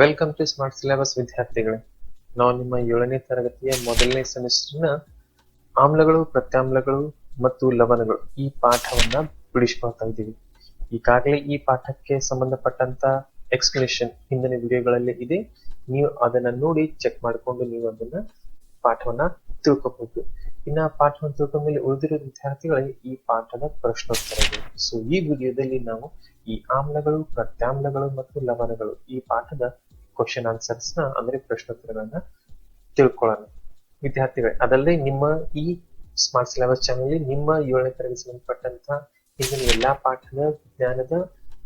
Welcome to smart syllabus ವಿದ್ಯಾರ್ಥಿಗಳೇ. ನಾವು ನಿಮ್ಮ ಏಳನೇ ತರಗತಿಯ ಮೊದಲನೇ ಸೆಮಿಸ್ಟರ್ನ ಆಮ್ಲಗಳು, ಪ್ರತ್ಯಾಮ್ಲಗಳು ಮತ್ತು ಲವಣಗಳು ಈ ಪಾಠವನ್ನ ಬಿಡಿಸ್ಕೊಳ್ತಾ ಇದ್ದೀವಿ. ಈಗಾಗಲೇ ಈ ಪಾಠಕ್ಕೆ ಸಂಬಂಧಪಟ್ಟಂತ ಎಕ್ಸ್ಪ್ಲನೇಷನ್ ಹಿಂದಿನ ವಿಡಿಯೋಗಳಲ್ಲಿ ಇದೆ. ನೀವು ಅದನ್ನ ನೋಡಿ ಚೆಕ್ ಮಾಡಿಕೊಂಡು ನೀವು ಅದನ್ನ ಪಾಠವನ್ನ ತಿಳ್ಕೊಬಹುದು ಪಾಠ ಪಾಠವನ್ನು ತಿಳ್ಕೊಂಡ ಮೇಲೆ ಉಳಿದಿರೋ ವಿದ್ಯಾರ್ಥಿಗಳಿಗೆ ಈ ಪಾಠದ ಪ್ರಶ್ನೋತ್ತರಗಳು ಸೊ ಈ ವಿಡಿಯೋದಲ್ಲಿ ನಾವು ಈ ಆಮ್ಲಗಳು, ಪ್ರತ್ಯಾಮ್ಲಗಳು ಮತ್ತು ಲವಣಗಳು ಈ ಪಾಠದ ಕ್ವಶನ್ ಆನ್ಸರ್ಸ್ನ ಅಂದ್ರೆ ಪ್ರಶ್ನೋತ್ತರಗಳನ್ನ ತಿಳ್ಕೊಳ್ಳೋಣ. ವಿದ್ಯಾರ್ಥಿಗಳೇ, ಅದಲ್ಲದೆ ನಿಮ್ಮ ಈ ಸ್ಮಾರ್ಟ್ ಸಿಲೆಬಸ್ ಚಾನಲ್ ನಿಮ್ಮ ಏಳನೇ ತರಗತಿ ಸಂಬಂಧಪಟ್ಟಂತಹ ಹಿಂದಿನ ಎಲ್ಲಾ ಪಾಠದ ವಿಜ್ಞಾನದ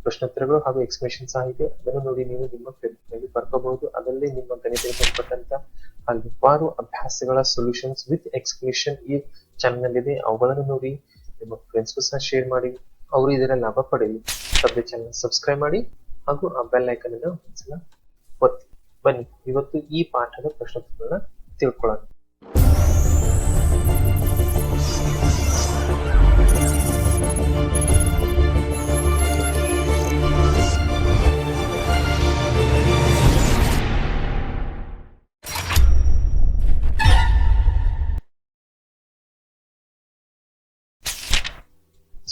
ಪ್ರಶ್ನೋತ್ತರಗಳು ಹಾಗೂ ಎಕ್ಸ್ಪ್ರೆಷನ್ ಸಹ ಇದೆ. ಅದನ್ನು ನೋಡಿ ನೀವು ನಿಮ್ಮ ಪ್ರಯತ್ನದಲ್ಲಿ ಬರ್ಕೋಬಹುದು. ಅದರಲ್ಲಿ ನಿಮ್ಮ ಗಣಿತಕ್ಕೆ ಸಂಬಂಧಪಟ್ಟಂತ ಹಲವಾರು ಅಭ್ಯಾಸಗಳ ಸೊಲ್ಯೂಷನ್ಸ್ ವಿತ್ ಎಕ್ಸ್ಪ್ಲನೇಷನ್ ಈ ಚಾನಲ್ ಇದೆ. ಅವುಗಳನ್ನು ನೋಡಿ ನಿಮ್ಮ ಫ್ರೆಂಡ್ಸ್ಗೂ ಸಹ ಶೇರ್ ಮಾಡಿ. ಅವರು ಇದರ ಲಾಭ ಪಡೆಯಲಿ. ಸದ್ಯ ಚಾನಲ್ ಸಬ್ಸ್ಕ್ರೈಬ್ ಮಾಡಿ. ಹಾಗೂ ಆ ಬೆಲ್ ಐಕನ್ ಅನ್ನು ಒತ್ತಿ. ಬನ್ನಿ, ಇವತ್ತು ಈ ಪಾಠದ ಪ್ರಶ್ನೋತ್ತರಗಳನ್ನ ತಿಳ್ಕೊಳ್ಳೋಣ.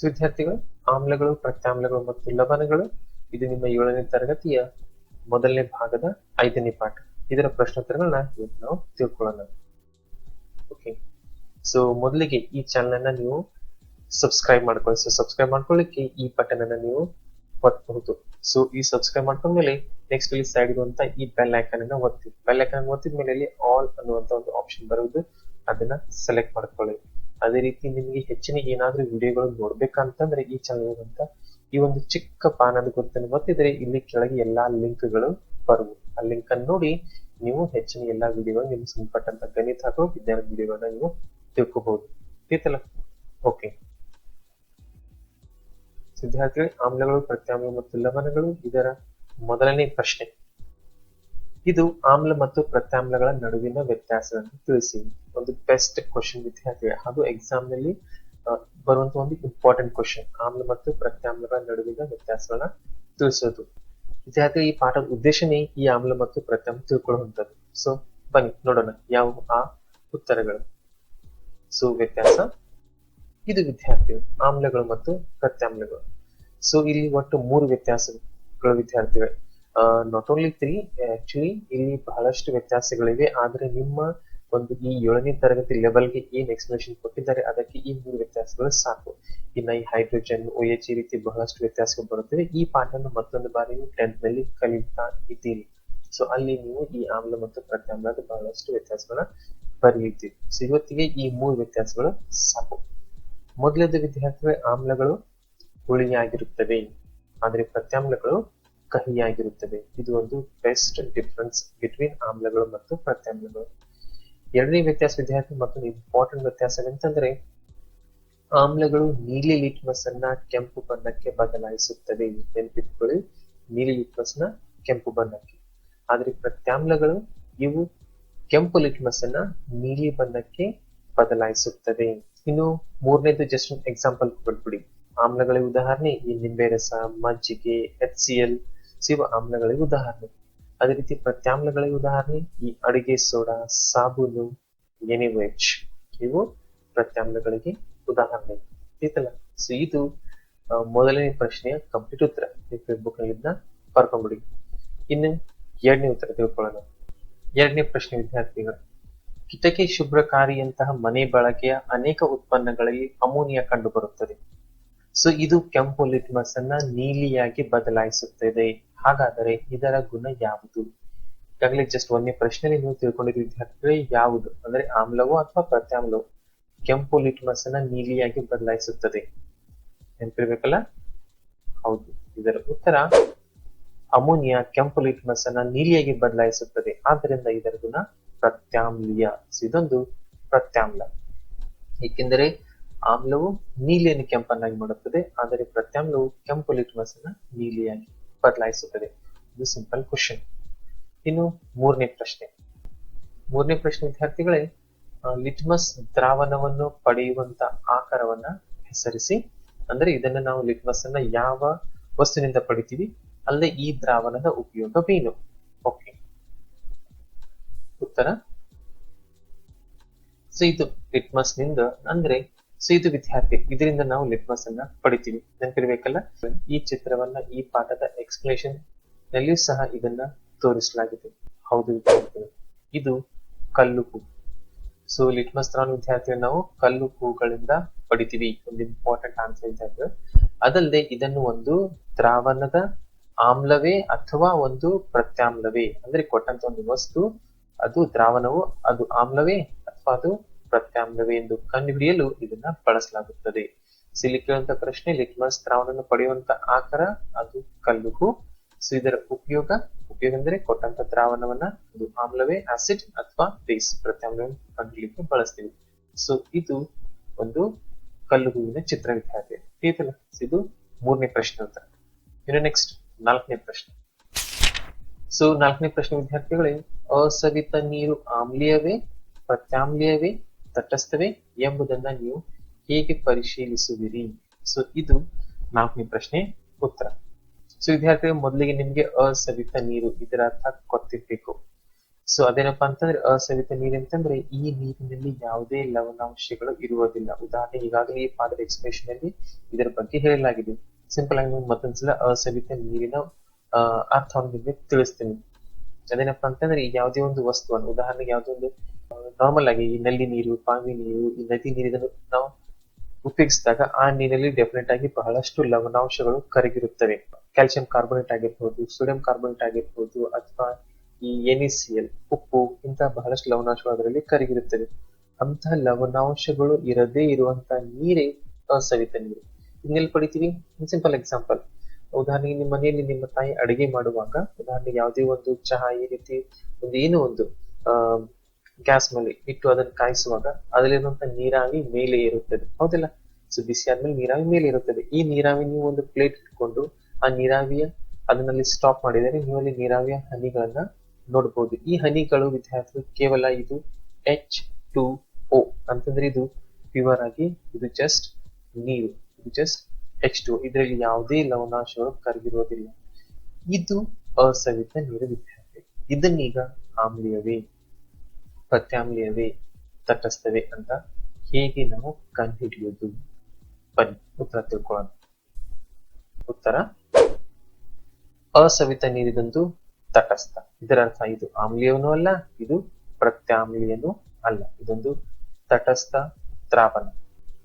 ವಿದ್ಯಾರ್ಥಿಗಳು, ಆಮ್ಲಗಳು, ಪ್ರತ್ಯಾಮ್ಲಗಳು ಮತ್ತು ಲವಣಗಳು, ಇದು ನಿಮ್ಮ ಏಳನೇ ತರಗತಿಯ ಮೊದಲನೇ ಭಾಗದ ಐದನೇ ಪಾಠ. ಇದರ ಪ್ರಶ್ನೋತ್ತರಗಳನ್ನ ಇವತ್ತು ನಾವು ತಿಳ್ಕೊಳ್ಳೋಣ. ಓಕೆ ಸೊ ಮೊದಲಿಗೆ ಈ ಚಾನಲ್ ಅನ್ನ ನೀವು ಸಬ್ಸ್ಕ್ರೈಬ್ ಮಾಡ್ಕೊಳ್ಳಿ. ಸೊ ಸಬ್ಸ್ಕ್ರೈಬ್ ಮಾಡ್ಕೊಳ್ಳಿಕ್ಕೆ ಈ ಬಟನ್ ಅನ್ನ ನೀವು ಒತ್ತಬಹುದು ಸೊ ಈ ಸಬ್ಸ್ಕ್ರೈಬ್ ಮಾಡ್ಕೊಂಡ್ಮೇಲೆ ನೆಕ್ಸ್ಟ್ ಇಲ್ಲಿ ಸೈಡ್ ಅಂತ ಈ ಬೆಲ್ ಐಕನ್ ಅನ್ನ ಒತ್ತಿ. ಬೆಲ್ ಐಕನ್ ಒತ್ತಿದ ಮೇಲೆ ಇಲ್ಲಿ ಆಲ್ ಅನ್ನುವಂತ ಒಂದು ಆಪ್ಷನ್ ಬರುವುದು. ಅದನ್ನ ಸೆಲೆಕ್ಟ್ ಮಾಡ್ಕೊಳ್ಳಿ. ಅದೇ ರೀತಿ ನಿಮಗೆ ಹೆಚ್ಚಿನ ಏನಾದರೂ ವಿಡಿಯೋಗಳು ನೋಡ್ಬೇಕಂತಂದ್ರೆ ಈ ಚಾನಲ್ ಅಂತ ಈ ಒಂದು ಚಿಕ್ಕ ಪಾನದ ಗುರುತನ್ನು ಗೊತ್ತಿದ್ರೆ ಇಲ್ಲಿ ಕೆಳಗೆ ಎಲ್ಲಾ ಲಿಂಕ್ಗಳು ಬರುವು ಆ ಲಿಂಕ್ ಅನ್ನು ನೋಡಿ ನೀವು ಹೆಚ್ಚಿನ ಎಲ್ಲಾ ವಿಡಿಯೋಗಳು ನಿಮ್ಗೆ ಸಂಬಂಧಪಟ್ಟಂತ ಗಣಿತ ಹಾಗೂ ವಿಜ್ಞಾನ ವಿಡಿಯೋಗಳನ್ನ ನೀವು ತಿಳ್ಕೋಬಹುದು. ಆಯ್ತಲ್ಲ ಓಕೆ ಸಿದ್ಧಾರ್ಥಿ ಆಮ್ಲಗಳು ಪ್ರತ್ಯಾಮ್ಲ ಮತ್ತು ಲವಣಗಳು ಇದರ ಮೊದಲನೇ ಪ್ರಶ್ನೆ. ಇದು ಆಮ್ಲ ಮತ್ತು ಪ್ರತ್ಯಾಮ್ಲಗಳ ನಡುವಿನ ವ್ಯತ್ಯಾಸವನ್ನು ತಿಳಿಸಿ. ಒಂದು ಬೆಸ್ಟ್ ಕ್ವಶನ್ ವಿದ್ಯಾರ್ಥಿಗಳು ಹಾಗೂ ಎಕ್ಸಾಮ್ನಲ್ಲಿ ಬರುವಂತ ಒಂದು ಇಂಪಾರ್ಟೆಂಟ್ ಕ್ವಶನ್ ಆಮ್ಲ ಮತ್ತು ಪ್ರತ್ಯಾಮ್ಲಗಳ ನಡುವಿನ ವ್ಯತ್ಯಾಸಗಳನ್ನ ತಿಳಿಸೋದು. ವಿದ್ಯಾರ್ಥಿ, ಈ ಪಾಠದ ಉದ್ದೇಶನೇ ಈ ಆಮ್ಲ ಮತ್ತು ಪ್ರತ್ಯಾಮ್ಲ ತಿಳ್ಕೊಳ್ಳುವಂಥದ್ದು. ಸೊ ಬನ್ನಿ, ನೋಡೋಣ ಯಾವ, ಆ ಉತ್ತರಗಳು. ಸೊ ವ್ಯತ್ಯಾಸ. ಇದು ವಿದ್ಯಾರ್ಥಿಗಳು ಆಮ್ಲಗಳು ಮತ್ತು ಪ್ರತ್ಯಾಮ್ಲಗಳು. ಸೊ ಇಲ್ಲಿ ಒಟ್ಟು ಮೂರು ವ್ಯತ್ಯಾಸಗಳು ವಿದ್ಯಾರ್ಥಿಗಳು. ನಾಟ್ ಓನ್ಲಿ ತ್ರೀ ಆಕ್ಚುಲಿ ಇಲ್ಲಿ ಬಹಳಷ್ಟು ವ್ಯತ್ಯಾಸಗಳಿವೆ. ಆದ್ರೆ ನಿಮ್ಮ ಒಂದು ಈ ಏಳನೇ ತರಗತಿ ಲೆವೆಲ್ಗೆ ಏನ್ ಎಕ್ಸ್ಪ್ಲೇಷನ್ ಕೊಟ್ಟಿದ್ದಾರೆ, ಅದಕ್ಕೆ ಈ ಮೂರು ವ್ಯತ್ಯಾಸಗಳು ಸಾಕು. ಇನ್ನ ಈ ಹೈಡ್ರೋಜನ್ ಓ ಎಚ್ ಈ ರೀತಿ ಬಹಳಷ್ಟು ವ್ಯತ್ಯಾಸಗಳು ಬರುತ್ತವೆ. ಈ ಪಾಠನ ಮತ್ತೊಂದು ಬಾರಿ ನೀವು ಟೆಂತ್ನಲ್ಲಿ ಕಲಿತಾ ಇದ್ದೀರಿ. ಸೊ ಅಲ್ಲಿ ನೀವು ಈ ಆಮ್ಲ ಮತ್ತು ಪ್ರತ್ಯಾಮ್ಲದ ಬಹಳಷ್ಟು ವ್ಯತ್ಯಾಸಗಳನ್ನ ಬರೆಯುತ್ತೀರಿ ಸೊ ಇವತ್ತಿಗೆ ಈ ಮೂರು ವ್ಯತ್ಯಾಸಗಳು ಸಾಕು. ಮೊದಲದ ವಿದ್ಯಾರ್ಥಿಗಳ, ಆಮ್ಲಗಳು ಹುಳಿಯಾಗಿರುತ್ತವೆ. ಆದರೆ ಪ್ರತ್ಯಾಮ್ಲಗಳು ಕಹಿಯಾಗಿರುತ್ತವೆ ಇದು ಒಂದು ಬೆಸ್ಟ್ ಡಿಫ್ರೆನ್ಸ್ ಬಿಟ್ವೀನ್ ಆಮ್ಲಗಳು ಮತ್ತು ಪ್ರತ್ಯಾಮ್ಲಗಳು. ಎರಡನೇ ವ್ಯತ್ಯಾಸ ವಿದ್ಯಾರ್ಥಿ ಮತ್ತೊಂದು ಇಂಪಾರ್ಟೆಂಟ್ ವ್ಯತ್ಯಾಸ ಎಂತಂದ್ರೆ ಆಮ್ಲಗಳು ನೀಲಿ ಲಿಟ್ಮಸ್ ಅನ್ನ ಕೆಂಪು ಬಣ್ಣಕ್ಕೆ ಬದಲಾಯಿಸುತ್ತದೆ ನೆನಪಿಟ್ಕೊಳ್ಳಿ ನೀಲಿ ಲಿಟ್ಮಸ್ನ ಕೆಂಪು ಬಣ್ಣಕ್ಕೆ. ಆದ್ರೆ ಪ್ರತ್ಯಾಮ್ಲಗಳು, ಇವು ಕೆಂಪು ಲಿಟ್ಮಸ್ ಅನ್ನ ನೀಲಿ ಬಣ್ಣಕ್ಕೆ ಬದಲಾಯಿಸುತ್ತದೆ ಇನ್ನು ಮೂರನೇದು ಜಸ್ಟ್ ಎಕ್ಸಾಂಪಲ್ ಕೊಟ್ಬಿಡಿ. ಆಮ್ಲಗಳ ಉದಾಹರಣೆ, ಈ ನಿಂಬೆ ರಸ, ಮಜ್ಜಿಗೆ ಎಚ್ ಸಿ ಎಲ್ ಸಿವ ಆಮ್ಲಗಳಿಗೆ ಉದಾಹರಣೆ. ಅದೇ ರೀತಿ ಪ್ರತ್ಯಾಮ್ಲಗಳಿಗೆ ಉದಾಹರಣೆ. ಈ ಅಡಿಗೆ ಸೋಡಾ, ಸಾಬೂನು, ಎನಿವೆಚ್, ಇವು ಪ್ರತ್ಯಾಮ್ಲಗಳಿಗೆ ಉದಾಹರಣೆ. ಆಯ್ತಲ್ಲ? ಸೊ ಇದು ಮೊದಲನೇ ಪ್ರಶ್ನೆಯ ಕಂಪ್ಲೀಟ್ ಉತ್ತರ. ಫೇಸ್ಬುಕ್ನಲ್ಲಿ ಇನ್ನು ಎರಡನೇ ಉತ್ತರ ತಿಳ್ಕೊಳ್ಳೋಣ. ಎರಡನೇ ಪ್ರಶ್ನೆ, ವಿದ್ಯಾರ್ಥಿಗಳು. ಕಿಟಕಿ ಶುಭ್ರಕಾರಿಯಂತಹ ಮನೆ ಬಳಕೆಯ ಅನೇಕ ಉತ್ಪನ್ನಗಳಲ್ಲಿ ಅಮೋನಿಯಾ ಕಂಡುಬರುತ್ತದೆ. ಸೊ ಇದು ಕೆಂಪು ಲಿಟ್ಮಸ್ ಅನ್ನ ನೀಲಿಯಾಗಿ ಬದಲಾಯಿಸುತ್ತದೆ. ಹಾಗಾದರೆ ಇದರ ಗುಣ ಯಾವುದು? ಈಗಾಗಲೇ ಜಸ್ಟ್ ಒಂದೇ ಪ್ರಶ್ನೆಯಲ್ಲಿ ನೀವು ತಿಳ್ಕೊಂಡಿದ್ದ ವಿದ್ಯಾರ್ಥಿಗಳೇ ಯಾವುದು? ಅಂದ್ರೆ ಆಮ್ಲವೋ ಅಥವಾ ಪ್ರತ್ಯಾಮ್ಲವೋ? ಕೆಂಪು ಲಿಟ್ಮಸ್ ಅನ್ನ ನೀಲಿಯಾಗಿ ಬದಲಾಯಿಸುತ್ತದೆ. ನೆನಪಿರ್ಬೇಕಲ್ಲ? ಹೌದು, ಇದರ ಉತ್ತರ ಅಮೋನಿಯಾ ಕೆಂಪು ಲಿಟ್ಮಸ್ ಅನ್ನ ನೀಲಿಯಾಗಿ ಬದಲಾಯಿಸುತ್ತದೆ. ಆದ್ದರಿಂದ ಇದರ ಗುಣ ಪ್ರತ್ಯಾಮ್ಲೀಯ. ಇದೊಂದು ಪ್ರತ್ಯಾಮ್ಲ. ಏಕೆಂದರೆ ಆಮ್ಲವು ನೀಲಿಯನ್ನು ಕೆಂಪನ್ನಾಗಿ ಮಾಡುತ್ತದೆ, ಆದರೆ ಪ್ರತ್ಯಾಮ್ಲವು ಕೆಂಪು ಲಿಟ್ಮಸ್ ಅನ್ನ ನೀಲಿಯಾಗಿ ಬದಲಾಯಿಸುತ್ತದೆ. ಇದು ಸಿಂಪಲ್ ಕ್ವಶನ್ ಇನ್ನು ಮೂರನೇ ಪ್ರಶ್ನೆ. ಮೂರನೇ ಪ್ರಶ್ನೆ ವಿದ್ಯಾರ್ಥಿಗಳೇ ಲಿಟ್ಮಸ್ ದ್ರಾವಣವನ್ನು ಪಡೆಯುವಂತ ಆಕಾರವನ್ನ ಹೆಸರಿಸಿ, ಅಂದ್ರೆ ಇದನ್ನ ನಾವು ಲಿಟ್ಮಸ್ ಅನ್ನ ಯಾವ ವಸ್ತುವಿನಿಂದ ಪಡಿತೀವಿ? ಅಲ್ಲದೆ ಈ ದ್ರಾವಣದ ಉಪಯೋಗವೇನು ಓಕೆ ಉತ್ತರ? ಸೊ ಇದು ಲಿಟ್ಮಸ್ನಿಂದ, ಅಂದ್ರೆ ಸೊ ಇದು ವಿದ್ಯಾರ್ಥಿ, ಇದರಿಂದ ನಾವು ಲಿಟ್ಮಸ್ ಅನ್ನ ಪಡಿತೀವಿ. ನೆನಪಿರ್ಬೇಕಲ್ಲ ಈ ಚಿತ್ರವನ್ನ, ಈ ಪಾಠದ ಎಕ್ಸ್ಪ್ಲೇಷನ್ ನಲ್ಲಿಯೂ ಸಹ ಇದನ್ನ ತೋರಿಸಲಾಗಿದೆ. ಹೌದು ವಿದ್ಯಾರ್ಥಿಗಳು, ಇದು ಕಲ್ಲು ಹೂ. ಸೊ ಲಿಟ್ಮಸ್ ದ್ರಾವಣ ವಿದ್ಯಾರ್ಥಿಗಳು ನಾವು ಕಲ್ಲು ಹೂಗಳಿಂದ ಪಡಿತೀವಿ. ಒಂದು ಇಂಪಾರ್ಟೆಂಟ್ ಆನ್ಸರ್ ವಿದ್ಯಾರ್ಥಿಗಳು ಅದಲ್ಲದೆ ಇದನ್ನು ಒಂದು ದ್ರಾವಣದ ಆಮ್ಲವೇ ಅಥವಾ ಒಂದು ಪ್ರತ್ಯಾಮ್ಲವೇ, ಅಂದ್ರೆ ಕೊಟ್ಟಂತ ಒಂದು ವಸ್ತು, ಅದು ದ್ರಾವಣವು, ಅದು ಆಮ್ಲವೇ ಅಥವಾ ಅದು ಪ್ರತ್ಯಾಮ್ಲವೇ ಎಂದು ಕಂಡುಹಿಡಿಯಲು ಇದನ್ನ ಬಳಸಲಾಗುತ್ತದೆ. ಸೊ ಇಲ್ಲಿ ಪ್ರಶ್ನೆ, ಲಿಟ್ಮಸ್ ದ್ರಾವಣವನ್ನು ಪಡೆಯುವಂತ ಆಕಾರ, ಅದು ಕಲ್ಲುಹು ಸೊ ಇದರ ಉಪಯೋಗ ಉಪಯೋಗ ಅಂದ್ರೆ ಕೊಟ್ಟಂತ ದ್ರಾವಣವನ್ನ ಅದು ಆಮ್ಲವೇ ಆಸಿಡ್ ಅಥವಾ ಬೇಸ್ ಪ್ರತ್ಯಾಮ್ಲವನ್ನು ಕಂಡುಹಿಡಿಯಲಿಕ್ಕೆ ಬಳಸ್ತೀವಿ. ಸೊ ಇದು ಒಂದು ಕಲ್ಲು ಹೂವಿನ ಚಿತ್ರ ವಿದ್ಯಾರ್ಥಿ ಇದು ಮೂರನೇ ಪ್ರಶ್ನೆ ಉತ್ತರ. ಇನ್ನು ನೆಕ್ಸ್ಟ್ ನಾಲ್ಕನೇ ಪ್ರಶ್ನೆ. ಸೊ ನಾಲ್ಕನೇ ಪ್ರಶ್ನೆ, ವಿದ್ಯಾರ್ಥಿಗಳೇ ಅಸವಿತ ನೀರು ಆಮ್ಲೀಯವೇ, ಪ್ರತ್ಯಾಮ್ಲೀಯವೇ ತಟಸ್ಥವೇ ಎಂಬುದನ್ನ ನೀವು ಹೇಗೆ ಪರಿಶೀಲಿಸುವಿರಿ? ಸೊ ಇದು ನಾಲ್ಕನೇ ಪ್ರಶ್ನೆ ಉತ್ತರ. ಸೊ ವಿದ್ಯಾರ್ಥಿಗಳು, ಮೊದಲಿಗೆ ನಿಮ್ಗೆ ಅಸವಿತ ನೀರು ಇದರ ಅರ್ಥ ಗೊತ್ತಿರ್ಬೇಕು ಸೊ ಅದೇನಪ್ಪಾ ಅಂತಂದ್ರೆ, ಅಸವಿತ ನೀರು ಅಂತಂದ್ರೆ ಈ ನೀರಿನಲ್ಲಿ ಯಾವುದೇ ಲವಣಾಂಶಗಳು ಇರುವುದಿಲ್ಲ. ಉದಾಹರಣೆ ಈಗಾಗಲೇ ಈ ಪಾಠದ ಎಕ್ಸ್ಪ್ರೆಷನ್ ಅಲ್ಲಿ ಇದರ ಬಗ್ಗೆ ಹೇಳಲಾಗಿದೆ. ಸಿಂಪಲ್ ಆಗಿ ನಾನು ಮತ್ತೊಂದ್ಸಲ ಅಸವಿತ ನೀರಿನ ಅಹ್ ಅರ್ಥವನ್ನು ನಿಮಗೆ ತಿಳಿಸ್ತೀನಿ. ಅದೇನಪ್ಪಾ ಅಂತಂದ್ರೆ, ಯಾವುದೇ ಒಂದು ವಸ್ತುವನ್ನು, ಉದಾಹರಣೆಗೆ ಯಾವುದೇ ಒಂದು ನಾರ್ಮಲ್ ಆಗಿ ಈ ನಲ್ಲಿ ನೀರು ಬಾವಿ ನೀರು, ಈ ನದಿ ನೀರು ಇದನ್ನು ನಾವು ಉಪಯೋಗಿಸಿದಾಗ ಆ ನೀರಲ್ಲಿ ಡೆಫಿನೆಟ್ ಆಗಿ ಬಹಳಷ್ಟು ಲವಣಾಂಶಗಳು ಕರಗಿರುತ್ತವೆ. ಕ್ಯಾಲ್ಸಿಯಂ ಕಾರ್ಬೋನೇಟ್ ಆಗಿರ್ಬೋದು ಸೋಡಿಯಂ ಕಾರ್ಬೋನೇಟ್ ಆಗಿರ್ಬೋದು, ಅಥವಾ ಈ ಎನಿಸಿಎಲ್ ಉಪ್ಪು ಇಂತಹ ಬಹಳಷ್ಟು ಲವಣಾಂಶಗಳು ಅದರಲ್ಲಿ ಕರಗಿರುತ್ತವೆ. ಅಂತಹ ಲವಣಾಂಶಗಳು ಇರದೇ ಇರುವಂತಹ ನೀರೇ ಅಸವಿತ ನೀರು. ಇನ್ನೆಲ್ಲಿ ಪಡಿತೀವಿ? ಸಿಂಪಲ್ ಎಕ್ಸಾಂಪಲ್ ಉದಾಹರಣೆಗೆ ನಿಮ್ಮ ಮನೆಯಲ್ಲಿ ನಿಮ್ಮ ತಾಯಿ ಅಡುಗೆ ಮಾಡುವಾಗ ಉದಾಹರಣೆಗೆ ಯಾವುದೇ ಒಂದು ಚಹಾ, ಈ ರೀತಿ ಒಂದು ಏನೋ ಒಂದು ಗ್ಯಾಸ್ ಮೇಲೆ ಇಟ್ಟು ಅದನ್ನು ಕಾಯಿಸುವಾಗ ಅದರಲ್ಲಿರುವಂತಹ ನೀರಾವಿ ಮೇಲೆ ಇರುತ್ತದೆ ಹೌದಿಲ್ಲ? ಸೊ ಬಿಸಿ ಆದ್ಮೇಲೆ ನೀರಾವಿ ಮೇಲೆ ಇರುತ್ತದೆ ಈ ನೀರಾವಿ ನೀವು ಒಂದು ಪ್ಲೇಟ್ ಇಟ್ಕೊಂಡು ಆ ನೀರಾವಿಯ ಅದನ್ನಲ್ಲಿ ಸ್ಟಾಪ್ ಮಾಡಿದರೆ ನೀವು ಅಲ್ಲಿ ನೀರಾವಿಯ ಹನಿಗಳನ್ನ ನೋಡಬಹುದು ಈ ಹನಿಗಳು ವಿದ್ಯಾರ್ಥಿಗಳು ಕೇವಲ ಇದು ಎಚ್ ಟು ಓ ಅಂತಂದ್ರೆ ಇದು ಪ್ಯೂರ್ ಆಗಿ ಇದು ಜಸ್ಟ್ ನೀರು. ಇದು ಜಸ್ಟ್ ಎಚ್ ಟು ಇದರಲ್ಲಿ ಯಾವುದೇ ಲವಣಾಂಶಗಳು ಕರಗಿರುವುದಿಲ್ಲ ಇದು ಅಸವಿತ ನೀರು ವಿದ್ಯಾರ್ಥಿ ಇದನ್ನೀಗ ಆಮ್ಲೀಯವೇ. ಪ್ರತ್ಯಾಮ್ಲೀಯವೇ ತಟಸ್ಥವೇ ಅಂತ ಹೇಗೆ ನಾವು ಕಂಡುಹಿಡಿಯೋದು? ಬನ್ನಿ, ಉತ್ತರ ತಿಳ್ಕೊಳ್ಳೋಣ. ಉತ್ತರ, ಅಸವಿತ ನೀರಿದೊಂದು ತಟಸ್ಥ. ಇದರ ಅರ್ಥ ಇದು ಆಮ್ಲಿಯವನು ಅಲ್ಲ, ಇದು ಪ್ರತ್ಯಾಮ್ಲೀಯನೂ ಅಲ್ಲ. ಇದೊಂದು ತಟಸ್ಥ ದ್ರಾವಣ.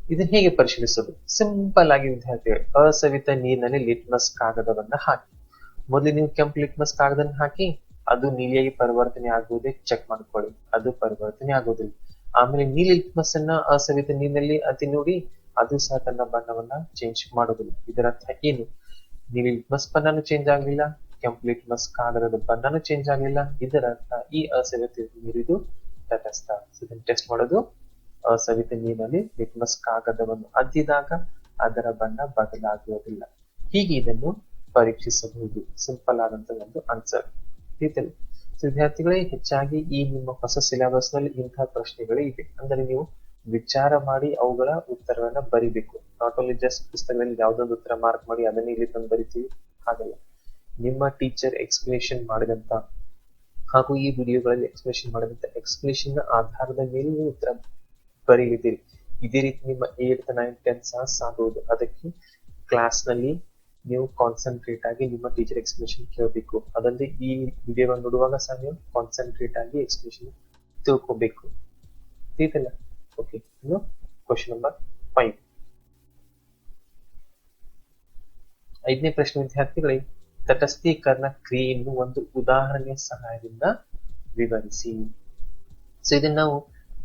ಇದನ್ನ ಹೇಗೆ ಪರಿಶೀಲಿಸೋದು? ಸಿಂಪಲ್ ಆಗಿ ವಿದ್ಯಾರ್ಥಿಗಳು ಅಸವಿತ ನೀರಿನಲ್ಲಿ ಲಿಟ್ಮಸ್ ಕಾಗದವನ್ನ ಹಾಕಿ. ಮೊದಲು ನೀವು ಕೆಂಪು ಲಿಟ್ಮಸ್ ಕಾಗದನ್ನ ಹಾಕಿ ಅದು ನೀಲಿಯಾಗಿ ಪರಿವರ್ತನೆ ಆಗುವುದೇ ಚೆಕ್ ಮಾಡ್ಕೊಳ್ಳಿ. ಅದು ಪರಿವರ್ತನೆ ಆಗೋದಿಲ್ಲ ಆಮೇಲೆ ನೀಲಿ ಲಿಟ್ಮಸ್ ಅನ್ನ ಅಸವಿತ ನೀರಿನಲ್ಲಿ ಅತಿ ನೋಡಿ ಅದು ಸಹ ತನ್ನ ಬಣ್ಣವನ್ನ ಚೇಂಜ್ ಮಾಡೋದಿಲ್ಲ ಇದರ ಅರ್ಥ ಏನು? ನೀಲಿ ಲಿಟ್ಮಸ್ ಬಣ್ಣನು ಚೇಂಜ್ ಆಗಲಿಲ್ಲ, ಕೆಂಪು ಲಿಟ್ಮಸ್ ಕಾಗದದ ಬಣ್ಣನು ಚೇಂಜ್ ಆಗಲಿಲ್ಲ. ಇದರ ಅರ್ಥ ಈ ಅಸವಿತ ನೀರಿದು ತಟಸ್ಥ. ಇದನ್ನು ಟೆಸ್ಟ್ ಮಾಡೋದು. ಅಸವಿತ ನೀರಿನಲ್ಲಿ ಲಿಟ್ಮಸ್ ಕಾಗದವನ್ನು ಅದ್ದಿದಾಗ ಅದರ ಬಣ್ಣ ಬದಲಾಗುವುದಿಲ್ಲ. ಹೀಗೆ ಇದನ್ನು ಪರೀಕ್ಷಿಸಬಹುದು. ಸಿಂಪಲ್ ಆದಂತ ಒಂದು ಆನ್ಸರ್ ರೀತಿಯಲ್ಲಿ ವಿದ್ಯಾರ್ಥಿಗಳೇ ಹೆಚ್ಚಾಗಿ ಈ ನಿಮ್ಮ ಹೊಸ ಸಿಲೆಬಸ್ನಲ್ಲಿ ಇಂತಹ ಪ್ರಶ್ನೆಗಳೇ ಇವೆ ಅಂದರೆ ನೀವು ವಿಚಾರ ಮಾಡಿ ಅವುಗಳ ಉತ್ತರವನ್ನು ಬರಿಬೇಕು. ನಾಟ್ ಓನ್ಲಿ ಜಸ್ಟ್ ಪುಸ್ತಕದಲ್ಲಿ ಯಾವ್ದೊಂದು ಉತ್ತರ ಮಾರ್ಕ್ ಮಾಡಿ ಅದನ್ನೇ ಇಲ್ಲಿ ತಂದು ಬರಿತೀವಿ. ಹಾಗಲ್ಲ. ನಿಮ್ಮ ಟೀಚರ್ ಎಕ್ಸ್ಪ್ಲನೇಷನ್ ಮಾಡಿದಂತ ಹಾಗೂ ಈ ವಿಡಿಯೋಗಳಲ್ಲಿ ಎಕ್ಸ್ಪ್ಲೇಷನ್ ಮಾಡಿದಂತ ಎಕ್ಸ್ಪ್ಲೇಷನ್ ಆಧಾರದ ಮೇಲೆ ನೀವು ಉತ್ತರ ಬರೀಲಿದ್ದೀರಿ. ಇದೇ ರೀತಿ ನಿಮ್ಮ ಏಟ್ ನೈನ್ ಟೆನ್ ಸಹ ಸಾಗುವುದು ಅದಕ್ಕೆ ಕ್ಲಾಸ್ನಲ್ಲಿ ನೀವು ಕಾನ್ಸಂಟ್ರೇಟ್ ಆಗಿ ನಿಮ್ಮ ಟೀಚರ್ ಎಕ್ಸ್ಪ್ಲೇಷನ್ ಕೇಳಬೇಕು. ಅದಲ್ಲದೆ ಈ ವಿಡಿಯೋ ನೋಡುವಾಗ ಸಹ ನೀವು ಕಾನ್ಸಂಟ್ರೇಟ್ ಆಗಿ ಎಕ್ಸ್ಪ್ಲೇಷನ್ ತಿಳ್ಕೋಬೇಕು. ತಿಳಿತಲ್ಲ ಓಕೆ ಇನ್ನು ಕ್ವಶನ್ ನಂಬರ್ ಫೈವ್ ಐದನೇ ಪ್ರಶ್ನೆ ವಿದ್ಯಾರ್ಥಿಗಳೇ, ತಟಸ್ಥೀಕರಣ ಕ್ರಿಯೆಯನ್ನು ಒಂದು ಉದಾಹರಣೆಯ ಸಹಾಯದಿಂದ ವಿವರಿಸಿ. ಸೊ ಇದನ್ನ ನಾವು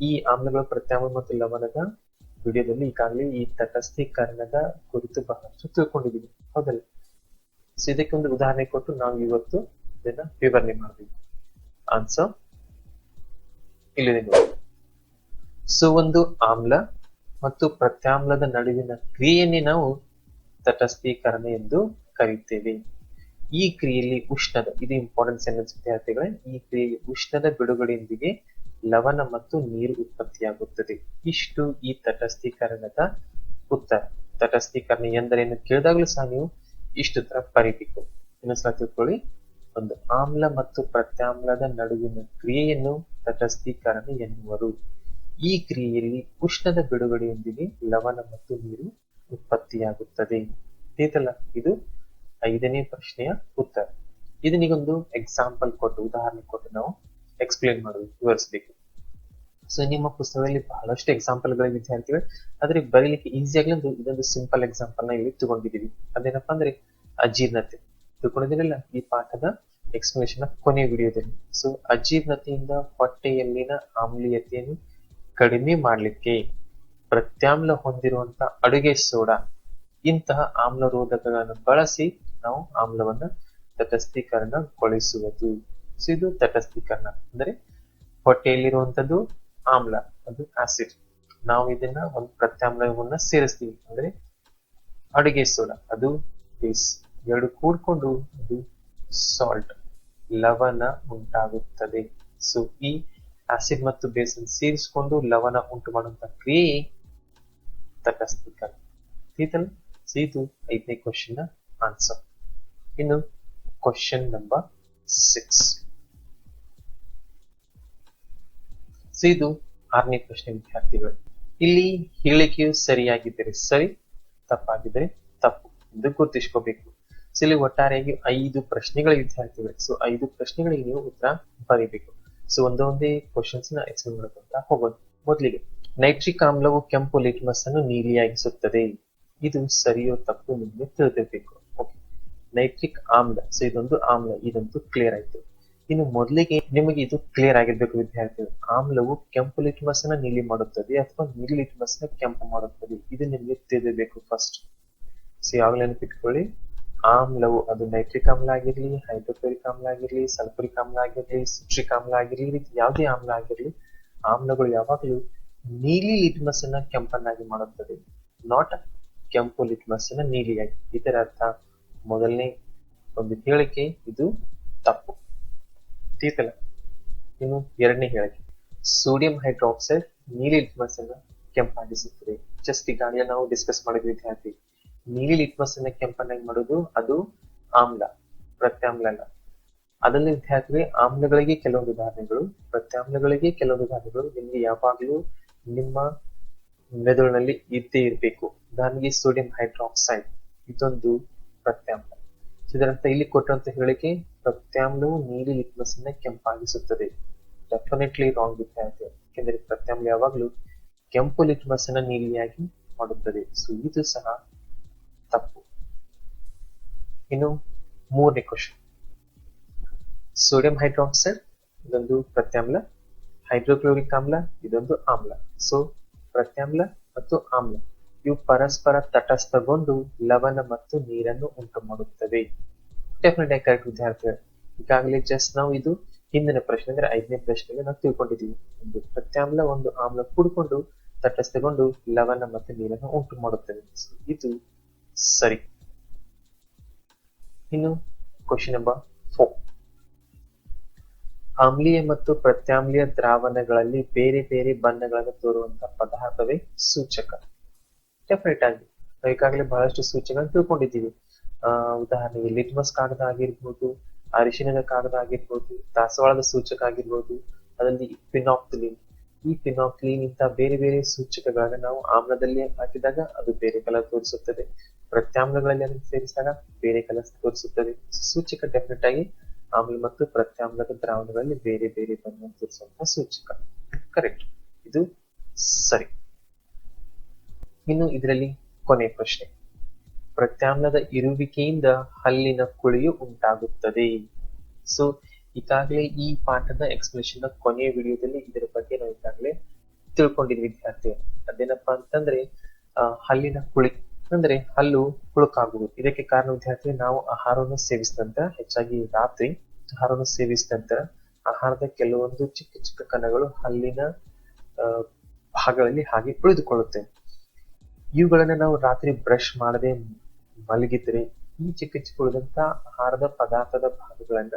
ಈ ಆಮ್ಲಗಳ ಪ್ರತ್ಯಾಮ್ಲ ಮತ್ತು ಲವಣದ ವಿಡಿಯೋದಲ್ಲಿ ಈಗಾಗಲೇ ಈ ತಟಸ್ಥೀಕರಣದ ಕುರಿತು ಬಹಳಷ್ಟು ತಿಳ್ಕೊಂಡಿದ್ದೀವಿ ಹೌದಲ್ಲ? ಸೊ ಇದಕ್ಕೆ ಒಂದು ಉದಾಹರಣೆ ಕೊಟ್ಟು ನಾವು ಇವತ್ತು ಇದನ್ನ ವಿವರಣೆ ಮಾಡಬೇಕು. ಆನ್ಸರ್ ಇಲ್ಲಿ ನೋಡಿ. ಸೊ ಒಂದು ಆಮ್ಲ ಮತ್ತು ಪ್ರತ್ಯಾಮ್ಲದ ನಡುವಿನ ಕ್ರಿಯೆಯನ್ನೇ ನಾವು ತಟಸ್ಥೀಕರಣ ಎಂದು ಕರೀತೇವೆ ಈ ಕ್ರಿಯೆಯಲ್ಲಿ ಉಷ್ಣದ, ಇದು ಇಂಪಾರ್ಟೆನ್ಸ್ ಸೆಂಟೆನ್ಸ್ ವಿದ್ಯಾರ್ಥಿಗಳೇ, ಈ ಕ್ರಿಯೆಯಲ್ಲಿ ಉಷ್ಣದ ಬಿಡುಗಡೆಯೊಂದಿಗೆ ಲವಣ ಮತ್ತು ನೀರು ಉತ್ಪತ್ತಿಯಾಗುತ್ತದೆ. ಇಷ್ಟು ಈ ತಟಸ್ಥೀಕರಣದ ಉತ್ತರ. ತಟಸ್ಥೀಕರಣ ಎಂದರೇನು? ಕೇಳಿದಾಗಲೂ ಸಹ ನೀವು ಇಷ್ಟು ತರ ಇನ್ನೊಂದ್ಸಲ ತಿಳ್ಕೊಳ್ಳಿ. ಒಂದು ಆಮ್ಲ ಮತ್ತು ಪ್ರತ್ಯಾಮ್ಲದ ನಡುವಿನ ಕ್ರಿಯೆಯನ್ನು ತಟಸ್ಥೀಕರಣ ಎನ್ನುವರು. ಈ ಕ್ರಿಯೆಯಲ್ಲಿ ಉಷ್ಣದ ಬಿಡುಗಡೆಯೊಂದಿಗೆ ಲವಣ ಮತ್ತು ನೀರು ಉತ್ಪತ್ತಿಯಾಗುತ್ತದೆ. ತಿಳಿತಲ್ಲ? ಇದು ಐದನೇ ಪ್ರಶ್ನೆಯ ಉತ್ತರ. ಇದನ್ನೀಗೊಂದು ಎಕ್ಸಾಂಪಲ್ ಕೊಟ್ಟು, ಉದಾಹರಣೆ ಕೊಟ್ಟು ನಾವು ಎಕ್ಸ್ಪ್ಲೇನ್ ಮಾಡಬೇಕು ವಿವರಿಸಬೇಕು ಸೊ ನಿಮ್ಮ ಪುಸ್ತಕದಲ್ಲಿ ಬಹಳಷ್ಟು ಎಕ್ಸಾಂಪಲ್ಗಳ ವಿದ್ಯಾರ್ಥಿಗಳು ಆದ್ರೆ ಬರೀಲಿಕ್ಕೆ ಈಸಿ ಆಗಲಿ ಇದೊಂದು ಸಿಂಪಲ್ ಎಕ್ಸಾಂಪಲ್ನ ಇಲ್ಲಿ ತಗೊಂಡಿದ್ದೀವಿ. ಅದೇನಪ್ಪ ಅಂದ್ರೆ, ಅಜೀರ್ಣತೆ. ತಿಳ್ಕೊಂಡಿದ್ದೀರಲ್ಲ? ಈ ಪಾಠದ ಎಕ್ಸ್ಪ್ಲನೇಷನ್ ಕೊನೆ ವಿಡಿಯೋದಲ್ಲಿ. ಸೊ ಅಜೀರ್ಣತೆಯಿಂದ ಹೊಟ್ಟೆಯಲ್ಲಿನ ಆಮ್ಲೀಯತೆಯನ್ನು ಕಡಿಮೆ ಮಾಡಲಿಕ್ಕೆ ಪ್ರತ್ಯಾಮ್ಲ ಹೊಂದಿರುವಂತಹ ಅಡುಗೆ ಸೋಡಾ, ಇಂತಹ ಆಮ್ಲರೋಧಕಗಳನ್ನು ಬಳಸಿ ನಾವು ಆಮ್ಲವನ್ನ ತಟಸ್ಥೀಕರಣಗೊಳಿಸುವುದು. ಸೊ ಇದು ತಟಸ್ಥೀಕರಣ. ಅಂದ್ರೆ ಹೊಟ್ಟೆಯಲ್ಲಿರುವಂತದ್ದು ಆಮ್ಲ, ಅದು ಆಸಿಡ್. ನಾವು ಇದನ್ನ ಒಂದು ಪ್ರತ್ಯಾಮ್ಲವನ್ನ ಸೇರಿಸ್ತೀವಿ. ಅಂದ್ರೆ ಅಡುಗೆ ಸೋಡಾ, ಅದು ಬೇಸ್. ಎರಡು ಕೂಡ್ಕೊಂಡು ಅದು ಸಾಲ್ಟ್ ಲವಣ ಉಂಟಾಗುತ್ತದೆ. ಸೊ ಈ ಆಸಿಡ್ ಮತ್ತು ಬೇಸ್ ಸೇರಿಸಿಕೊಂಡು ಲವಣ ಉಂಟು ಮಾಡುವಂತ ಕ್ರಿಯೆ ತಟಸ್ಥೀಕರಣ. ಸೀತಲ್, ಸೀತು ಐದನೇ ಕ್ವಶನ್ ಆನ್ಸರ್ ಇನ್ನು ಕ್ವಶನ್ ನಂಬರ್ ಸಿಕ್ಸ್ ಇದು ಆರನೇ ಪ್ರಶ್ನೆ ವಿದ್ಯಾರ್ಥಿಗಳು, ಇಲ್ಲಿ ಹೇಳಿಕೆಯು ಸರಿಯಾಗಿದ್ದರೆ ಸರಿ, ತಪ್ಪಾಗಿದ್ದರೆ ತಪ್ಪು ಎಂದು ಗುರುತಿಸ್ಕೋಬೇಕು. ಸೊ ಇಲ್ಲಿ ಒಟ್ಟಾರೆಯಾಗಿ ಐದು ಪ್ರಶ್ನೆಗಳ ವಿದ್ಯಾರ್ಥಿಗಳು ಸೊ ಐದು ಪ್ರಶ್ನೆಗಳಿಗೆ ನೀವು ಉತ್ತರ ಬರೀಬೇಕು. ಸೊ ಒಂದೊಂದೇ ಕ್ವಶನ್ಸ್ನ ಎಕ್ಸ್ಪ್ಲೇನ್ ಮಾಡ್ಕೊಂತ ಹೋಗೋದು ಮೊದಲಿಗೆ ನೈಟ್ರಿಕ್ ಆಮ್ಲವು ಕೆಂಪು ಲಿಟ್ಮಸ್ ಅನ್ನು ನೀಲಿಯಾಗಿಸುತ್ತದೆ. ಇದು ಸರಿಯೋ ತಪ್ಪು ನಿಮಗೆ ತಿಳಿದಿರ್ಬೇಕು. ನೈಟ್ರಿಕ್ ಆಮ್ಲ ಸೊ ಇದೊಂದು ಆಮ್ಲ ಇದಂತೂ ಕ್ಲಿಯರ್ ಆಯ್ತು. ಇನ್ನು ಮೊದಲಿಗೆ ನಿಮಗೆ ಇದು ಕ್ಲಿಯರ್ ಆಗಿರ್ಬೇಕು ವಿದ್ಯಾರ್ಥಿಗಳು. ಆಮ್ಲವು ಕೆಂಪು ಲಿಟ್ಮಸ್ ಅನ್ನ ನೀಲಿ ಮಾಡುತ್ತದೆ ಅಥವಾ ನೀಲಿ ಲಿಟ್ಮಸ್ ಕೆಂಪು ಮಾಡುತ್ತದೆ. ಇದು ನಿಮಗೆ ತಿಳಿದಿರಬೇಕು ಫಸ್ಟ್ ಸಿ ಆಗ್ಲೇ ನೆನಪಿಟ್ಕೊಳ್ಳಿ. ಆಮ್ಲವು ಅದು ನೈಟ್ರಿಕ್ ಆಮ್ಲ ಆಗಿರ್ಲಿ ಹೈಡ್ರೋಕ್ಲೋರಿಕ್ ಆಮ್ಲ ಆಗಿರ್ಲಿ ಸಲ್ಫರಿಕ್ ಆಮ್ಲ ಆಗಿರ್ಲಿ ಸಿಟ್ರಿಕ್ ಆಮ್ಲ ಆಗಿರ್ಲಿ ಯಾವುದೇ ಆಮ್ಲ ಆಗಿರ್ಲಿ, ಆಮ್ಲಗಳು ಯಾವಾಗಲೂ ನೀಲಿ ಲಿಟ್ಮಸ್ ಅನ್ನ ಕೆಂಪನ್ನಾಗಿ ಮಾಡುತ್ತದೆ. ನಾಟ್ ಕೆಂಪು ಲಿಟ್ಮಸ್ ಅನ್ನ ನೀಲಿಯಾಗಿ. ಇದರ ಅರ್ಥ ಮೊದಲನೇ ಒಂದು ಹೇಳಿಕೆ ಇದು ತಪ್ಪು. ತಿಳಿತಲ್ಲ ಇನ್ನು ಎರಡನೇ ಹೇಳಿಕೆ. ಸೋಡಿಯಂ ಹೈಡ್ರಾಕ್ಸೈಡ್ ನೀಲಿ ಲಿಟ್ಮಸ್ ಅನ್ನ ಕೆಂಪಾಗಿಸುತ್ತದೆ. ಜಸ್ಟ್ ಈ ಗಾಳಿಯ ನಾವು ಡಿಸ್ಕಸ್ ಮಾಡಿದ್ವಿ ವಿದ್ಯಾರ್ಥಿ. ನೀಲಿ ಲಿಟ್ಮಸ್ ಅನ್ನ ಕೆಂಪನ್ನಾಗಿ ಮಾಡೋದು ಅದು ಆಮ್ಲ ಪ್ರತ್ಯಾಮ್ಲ ಅಲ್ಲ ಅದನ್ನು ವಿದ್ಯಾರ್ಥಿ ಆಮ್ಲಗಳಿಗೆ ಕೆಲವೊಂದು ಉದಾಹರಣೆಗಳು ಪ್ರತ್ಯಾಮ್ಲಗಳಿಗೆ ಕೆಲವೊಂದು ಉದಾಹರಣೆಗಳು ನಿಮ್ಗೆ ಯಾವಾಗಲೂ ನಿಮ್ಮ ಮೆದುಳಿನಲ್ಲಿ ಇದ್ದೇ ಇರಬೇಕು. ಉದಾಹರಣೆಗೆ ಸೋಡಿಯಂ ಹೈಡ್ರಾಕ್ಸೈಡ್, ಇದೊಂದು ಪ್ರತ್ಯಾಮ್ಲ. ಇದರಂತ ಇಲ್ಲಿ ಕೊಟ್ಟಂತ ಹೇಳಿಕೆ ಪ್ರತ್ಯಾಮ್ಲವು ನೀಲಿ ಲಿಟ್ಮಸ್ ಅನ್ನ ಕೆಂಪಾಗಿಸುತ್ತದೆ ಡೆಫಿನೆಟ್ಲಿ ರಾಂಗ್ ವಿದ್ಯಾರ್ಥಿ ಯಾಕೆಂದರೆ ಪ್ರತ್ಯಾಮ್ಲ ಯಾವಾಗಲೂ ಕೆಂಪು ಲಿಟ್ಮಸ್ ಅನ್ನ ನೀಲಿಯಾಗಿ ಮಾಡುತ್ತದೆ. ಸೊ ಇದು ಸಹ ತಪ್ಪು. ಇನ್ನು ಮೂರನೇ ಕ್ವಶನ್ ಸೋಡಿಯಂ ಹೈಡ್ರಾಕ್ಸೈಡ್ ಇದೊಂದು ಪ್ರತ್ಯಾಮ್ಲ. ಹೈಡ್ರೋಕ್ಲೋರಿಕ್ ಆಮ್ಲ, ಇದೊಂದು ಆಮ್ಲ. ಸೊ ಪ್ರತ್ಯಾಮ್ಲ ಮತ್ತು ಆಮ್ಲ. ಇವು ಪರಸ್ಪರ ತಟಸ್ಥಗೊಂಡು ಲವಣ ಮತ್ತು ನೀರನ್ನು ಉಂಟು ಮಾಡುತ್ತವೆ ಡೆಫಿನೆಟ್ ಆಗಿ ಕರೆಕ್ಟ್ ವಿದ್ಯಾರ್ಥಿಗಳು. ಈಗಾಗಲೇ ಜಸ್ಟ್ ನಾವು ಇದು ಹಿಂದಿನ ಪ್ರಶ್ನೆ, ಅಂದ್ರೆ ಐದನೇ ಪ್ರಶ್ನೆಗೆ ನಾವು ತಿಳ್ಕೊಂಡಿದ್ದೀವಿ. ಒಂದು ಪ್ರತ್ಯಾಮ್ಲ, ಒಂದು ಆಮ್ಲ ಕುಡ್ಕೊಂಡು ತಟಸ್ಥಗೊಂಡು ಲವಣ ಮತ್ತು ನೀರನ್ನು ಉಂಟು ಮಾಡುತ್ತವೆ ಇದು ಸರಿ. ಇನ್ನು ಕ್ವಶನ್ ನಂಬರ್ ಫೋರ್ ಆಮ್ಲೀಯ ಮತ್ತು ಪ್ರತ್ಯಾಮ್ಲೀಯ ದ್ರಾವಣಗಳಲ್ಲಿ ಬೇರೆ ಬೇರೆ ಬಣ್ಣಗಳನ್ನು ತೋರುವಂತಹ ಪದಾರ್ಥವೇ ಸೂಚಕ. ಡೆಫಿನೆಟ್ ಆಗಿ. ಈಗಾಗಲೇ ಬಹಳಷ್ಟು ಸೂಚಕಗಳನ್ನು ತಿಳ್ಕೊಂಡಿದ್ದೀವಿ. ಉದಾಹರಣೆಗೆ ಲಿಟ್ಮಸ್ ಕಾಗದ ಆಗಿರ್ಬೋದು ಅರಿಶಿಣದ ಕಾಗದ ಆಗಿರ್ಬೋದು, ದಾಸವಾಳದ ಸೂಚಕ ಆಗಿರ್ಬೋದು, ಅದರಲ್ಲಿ ಫಿನಾಕ್ಲಿನ್ ಈ ಫಿನಾಕ್ಲಿನ್ ಇಂತ ಬೇರೆ ಬೇರೆ ಸೂಚಕಗಳನ್ನ ನಾವು ಆಮ್ಲದಲ್ಲಿ ಹಾಕಿದಾಗ ಅದು ಬೇರೆ ಕಲರ್ ತೋರಿಸುತ್ತದೆ. ಪ್ರತ್ಯಾಮ್ಲಗಳಲ್ಲಿ ಅದನ್ನು ಸೇರಿಸಿದಾಗ ಬೇರೆ ಕಲರ್ ತೋರಿಸುತ್ತದೆ. ಸೂಚಕ ಡೆಫಿನೆಟ್ ಆಗಿ ಆಮ್ಲ ಮತ್ತು ಪ್ರತ್ಯಾಮ್ಲದ ದ್ರಾವಣಗಳಲ್ಲಿ ಬೇರೆ ಬೇರೆ ಬಣ್ಣ ತೋರಿಸುವಂತಹ ಸೂಚಕ. ಕರೆಕ್ಟ್ ಇದು ಸರಿ. ಇನ್ನು ಇದರಲ್ಲಿ ಕೊನೆ ಪ್ರಶ್ನೆ. ಪ್ರತ್ಯಾಮ್ಲದ ಇರುವಿಕೆಯಿಂದ ಹಲ್ಲಿನ ಕುಳಿಯು ಉಂಟಾಗುತ್ತದೆ. ಸೊ ಈಗಾಗಲೇ ಈ ಪಾಠದ ಎಕ್ಸ್ಪ್ಲೇಷನ್ ಕೊನೆಯ ವಿಡಿಯೋದಲ್ಲಿ ಇದರ ಬಗ್ಗೆ ನಾವು ಈಗಾಗಲೇ ತಿಳ್ಕೊಂಡಿದ್ವಿ ವಿದ್ಯಾರ್ಥಿ ಅದೇನಪ್ಪಾ ಅಂತಂದ್ರೆ ಹಲ್ಲಿನ ಕುಳಿ, ಅಂದ್ರೆ ಹಲ್ಲು ಕುಳುಕಾಗುವುದು ಇದಕ್ಕೆ ಕಾರಣ ವಿದ್ಯಾರ್ಥಿ ನಾವು ಆಹಾರವನ್ನು ಸೇವಿಸಿದಂತ, ಹೆಚ್ಚಾಗಿ ರಾತ್ರಿ ಆಹಾರವನ್ನು ಸೇವಿಸಿದಂತ, ಆಹಾರದ ಕೆಲವೊಂದು ಚಿಕ್ಕ ಚಿಕ್ಕ ಕಣಗಳು ಹಲ್ಲಿನ ಭಾಗಗಳಲ್ಲಿ ಹಾಗೆ ಉಳಿದುಕೊಳ್ಳುತ್ತವೆ ಇವುಗಳನ್ನ ನಾವು ರಾತ್ರಿ ಬ್ರಷ್ ಮಾಡದೆ ಮಲಗಿದ್ರೆ ಈ ಚಿಕ್ಕ ಚಿಕ್ಕ ಉಳಿದಂತ ಆಹಾರದ ಪದಾರ್ಥದ ಭಾಗಗಳನ್ನ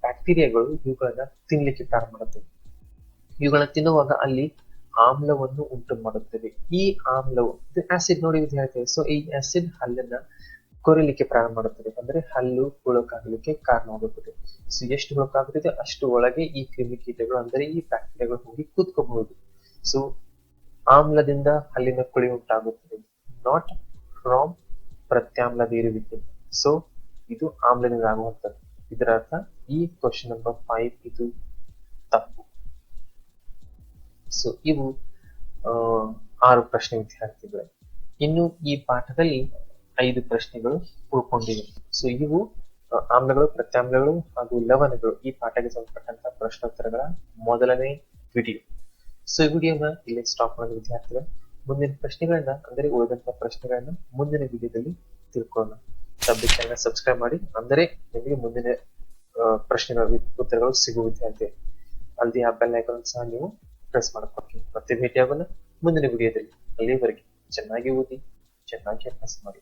ಬ್ಯಾಕ್ಟೀರಿಯಾಗಳು ಇವುಗಳನ್ನ ತಿನ್ಲಿಕ್ಕೆ ಪ್ರಾರಂಭ ಮಾಡುತ್ತೆ. ಇವುಗಳನ್ನ ತಿನ್ನುವಾಗ ಅಲ್ಲಿ ಆಮ್ಲವನ್ನು ಉಂಟು ಮಾಡುತ್ತವೆ ಈ ಆಮ್ಲವು, ಇದು ಆಸಿಡ್ ನೋಡಿ ಹೇಳ್ತೇವೆ. ಸೊ ಈ ಆಸಿಡ್ ಹಲ್ಲನ್ನ ಕೊರಿಲಿಕ್ಕೆ ಪ್ರಾರಂಭ ಮಾಡುತ್ತದೆ. ಅಂದ್ರೆ ಹಲ್ಲು, ಹುಳುಕಾಗಲಿಕ್ಕೆ ಕಾರಣವಾಗುತ್ತದೆ ಸೊ ಎಷ್ಟು ಹುಳಕಾಗುತ್ತದೆ ಅಷ್ಟು ಒಳಗೆ ಈ ಕ್ರಿಮಿಕೀಟಗಳು ಅಂದರೆ ಈ ಬ್ಯಾಕ್ಟೀರಿಯಾಗಳು ಹೋಗಿ ಕೂತ್ಕೋಬಹುದು ಸೊ ಆಮ್ಲದಿಂದ ಅಲ್ಲಿನ ಕುಳಿ ಉಂಟಾಗುತ್ತದೆ. ನಾಟ್ ಫ್ರಾಮ್ ಪ್ರತ್ಯಾಮ್ಲದ ಇರುವಿಕೆ. ಸೊ ಇದು ಆಮ್ಲದಿಂದ ಆಗುವಂಥದ್ದು ಇದರ ಅರ್ಥ ಈ ಕ್ವಶನ್ ನಂಬರ್ ಫೈವ್ ಇದು ತಪ್ಪು. ಸೊ ಇವು ಆರು ಪ್ರಶ್ನೆ ವಿದ್ಯಾರ್ಥಿಗಳು. ಇನ್ನು ಈ ಪಾಠದಲ್ಲಿ ಐದು ಪ್ರಶ್ನೆಗಳು ಉಳ್ಕೊಂಡಿವೆ. ಸೊ ಇವು ಆಮ್ಲಗಳು, ಪ್ರತ್ಯಾಮ್ಲಗಳು ಹಾಗೂ ಲವಣಗಳು ಈ ಪಾಠಕ್ಕೆ ಸಂಬಂಧಪಟ್ಟಂತಹ ಪ್ರಶ್ನೋತ್ತರಗಳ ಮೊದಲನೇ ವಿಡಿಯೋ. ಸೊ ಈ ವಿಡಿಯೋನ ಇಲ್ಲಿ ಸ್ಟಾಪ್ ಮಾಡೋದು ವಿದ್ಯಾರ್ಥಿಗಳು ಮುಂದಿನ ಪ್ರಶ್ನೆಗಳನ್ನ, ಅಂದರೆ ಉಳಿದಂತಹ ಪ್ರಶ್ನೆಗಳನ್ನ ಮುಂದಿನ ವಿಡಿಯೋದಲ್ಲಿ ತಿಳ್ಕೊಳ್ಳೋಣ. ಸಬ್ಜೆಕ್ಟ್ ಚಾನಲ್ ಸಬ್ಸ್ಕ್ರೈಬ್ ಮಾಡಿ, ಅಂದರೆ ನಿಮಗೆ ಮುಂದಿನ ಪ್ರಶ್ನೆಗಳ, ಉತ್ತರಗಳು ಸಿಗುವ ವಿದ್ಯಾರ್ಥಿ ಅಲ್ಲಿ ಆ ಬೆಲ್ ಐಕಾನ್ ಸಹ ನೀವು ಪ್ರೆಸ್ ಮಾಡ್ಕೊಳ್ತೀವಿ ಮತ್ತೆ ಭೇಟಿಯಾಗೋಣ ಮುಂದಿನ ವಿಡಿಯೋದಲ್ಲಿ ಅಲ್ಲಿವರೆಗೆ ಚೆನ್ನಾಗಿ ಓದಿ, ಚೆನ್ನಾಗಿ ಅಭ್ಯಾಸ ಮಾಡಿ.